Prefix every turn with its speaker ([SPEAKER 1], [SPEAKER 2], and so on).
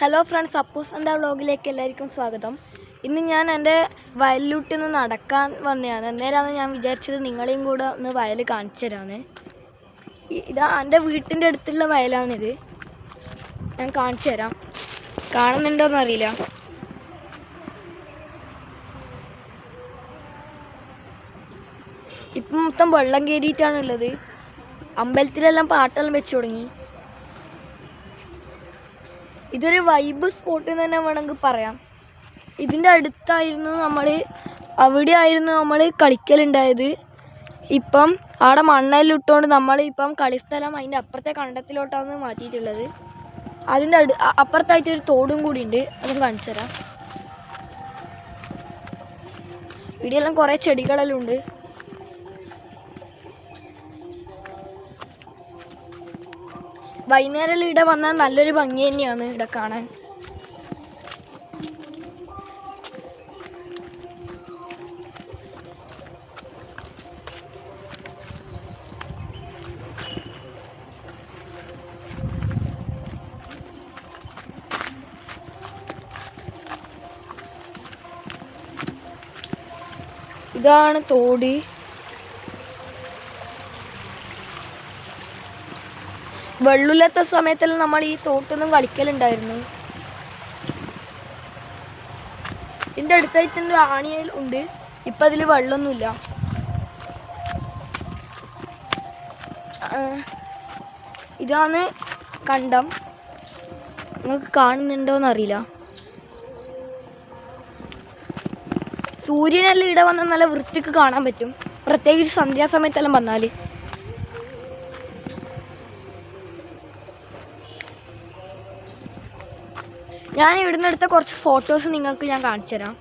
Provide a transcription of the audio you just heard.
[SPEAKER 1] Hello friends Appus എന്റെ വ്ളോഗിലേക്ക് എല്ലാവർക്കും സ്വാഗതം. ഇന്ന് ഞാൻ എന്റെ വയലിലോട്ട് നിന്ന് നടക്കാൻ വന്നതാണ് അന്നേരമാണ് ഞാൻ വിചാരിച്ചത് നിങ്ങളെയും കൂടെ ഒന്ന് വയൽ കാണിച്ചു തരാമെന്ന്. ഇതാ എന്റെ വീട്ടിന്റെ അടുത്തുള്ള വയലാണിത്. ഞാൻ കാണിച്ചു തരാം. കാണുന്നുണ്ടോയെന്ന് അറിയില്ല ഇപ്പം മൊത്തം വെള്ളം കയറിയിട്ടാണുള്ളത്. അമ്പലത്തിലെല്ലാം പാട്ടെല്ലാം വെച്ച് തുടങ്ങി. ഇതൊരു വൈബ് സ്പോട്ട് എന്ന് തന്നെ വേണമെങ്കിൽ പറയാം. ഇതിന്റെ അടുത്തായിരുന്നു നമ്മൾ അവിടെ ആയിരുന്നു നമ്മൾ കളിക്കലുണ്ടായത്. ഇപ്പം അവിടെ നമ്മൾ ഇപ്പം കളിസ്ഥലം അതിന്റെ അപ്പുറത്തെ കണ്ടത്തിലോട്ടാണ് മാറ്റിയിട്ടുള്ളത്. അതിന്റെ അടു അപ്പുറത്തായിട്ട് ഒരു തോടും കൂടി ഉണ്ട്. അതും കാണിച്ചു തരാം ഇവിടെയെല്ലാം കുറേ ചെടികളെല്ലാം ഉണ്ട്. വൈകുന്നേരം ഇവിടെ വന്നാൽ നല്ലൊരു ഭംഗി തന്നെയാണ് ഇവിടെ കാണാൻ. ഇതാണ് തോട്. വെള്ളില്ലാത്ത സമയത്തെല്ലാം നമ്മൾ ഈ തോട്ടൊന്നും കളിക്കലുണ്ടായിരുന്നു. ഇതിന്റെ അടുത്തായിട്ട് ഒരു ആണിയൽ ഉണ്ട്. ഇപ്പം അതിൽ വെള്ളമൊന്നുമില്ല. ഇതാണ് കണ്ടം. നിങ്ങൾക്ക് കാണുന്നുണ്ടോന്ന് അറിയില്ല സൂര്യനെല്ലാം ഇവിടെ വന്നാൽ നല്ല വൃത്തിക്ക് കാണാൻ പറ്റും. പ്രത്യേകിച്ച് സന്ധ്യാസമയത്തെല്ലാം വന്നാൽ. ഞാൻ ഇവിടുന്ന് എടുത്ത കുറച്ച് ഫോട്ടോസ് നിങ്ങൾക്ക് ഞാൻ കാണിച്ചു തരാം